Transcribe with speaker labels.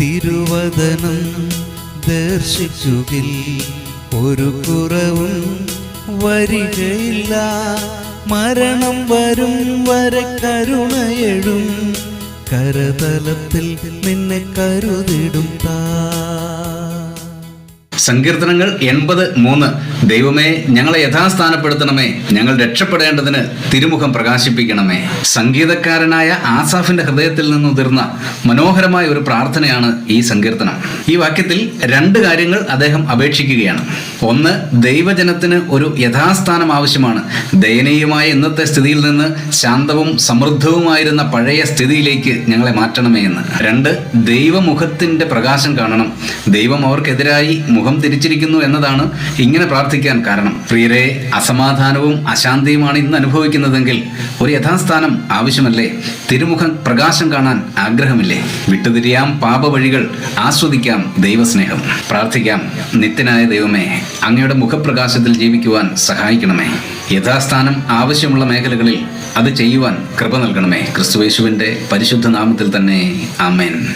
Speaker 1: തിരുവദനം ദർശിച്ചുകിൽ ഒരു കുറവും വരികയില്ല. മരണം വരും വരെ കരുണയെഴും. കരതലത്തിൽ നിന്നെ കരുതിടും
Speaker 2: സങ്കീർത്തനങ്ങൾ എൺപത് മൂന്ന്. ദൈവമേ ഞങ്ങളെ യഥാസ്ഥാനപ്പെടുത്തണമേ. ഞങ്ങൾ രക്ഷപ്പെടേണ്ടതിന് തിരുമുഖം പ്രകാശിപ്പിക്കണമേ. സംഗീതക്കാരനായ ആസാഫിന്റെ ഹൃദയത്തിൽ നിന്നുതിർന്ന മനോഹരമായ ഒരു പ്രാർത്ഥനയാണ് ഈ സങ്കീർത്തനം. ഈ വാക്യത്തിൽ രണ്ട് കാര്യങ്ങൾ അദ്ദേഹം അപേക്ഷിക്കുകയാണ്. ഒന്ന് ദൈവജനത്തിന് ഒരു യഥാസ്ഥാനം ആവശ്യമാണ്. ദയനീയമായ ഇന്നത്തെ സ്ഥിതിയിൽ നിന്ന് ശാന്തവും സമൃദ്ധവുമായിരുന്ന പഴയ സ്ഥിതിയിലേക്ക് ഞങ്ങളെ മാറ്റണമേ എന്ന്. രണ്ട് ദൈവമുഖത്തിന്റെ പ്രകാശം കാണണം. ദൈവം അവർക്കെതിരായി മുഖം തിരിച്ചിരിക്കുന്നു എന്നതാണ് ഇങ്ങനെ പ്രാർത്ഥിക്കാൻ കാരണം. പ്രിയരെ അസമാധാനവും അശാന്തിയുമാണ് ഇന്ന് അനുഭവിക്കുന്നതെങ്കിൽ ഒരു യഥാസ്ഥാനം ആവശ്യമല്ലേ? തിരുമുഖം പ്രകാശം കാണാൻ ആഗ്രഹമില്ലേ? വിട്ടുതിരിയാം പാപവഴികൾ ആസ്വദിക്കാം ദൈവസ്നേഹം. പ്രാർത്ഥിക്കാം. നിത്യനായ ദൈവമേ അങ്ങയുടെ മുഖപ്രകാശത്തിൽ ജീവിക്കുവാൻ സഹായിക്കണമേ. യഥാസ്ഥാനം ആവശ്യമുള്ള മേഖലകളിൽ അത് ചെയ്യുവാൻ കൃപ നൽകണമേ. ക്രിസ്തുവേശുവിന്റെ പരിശുദ്ധ നാമത്തിൽ തന്നെ. ആമേൻ.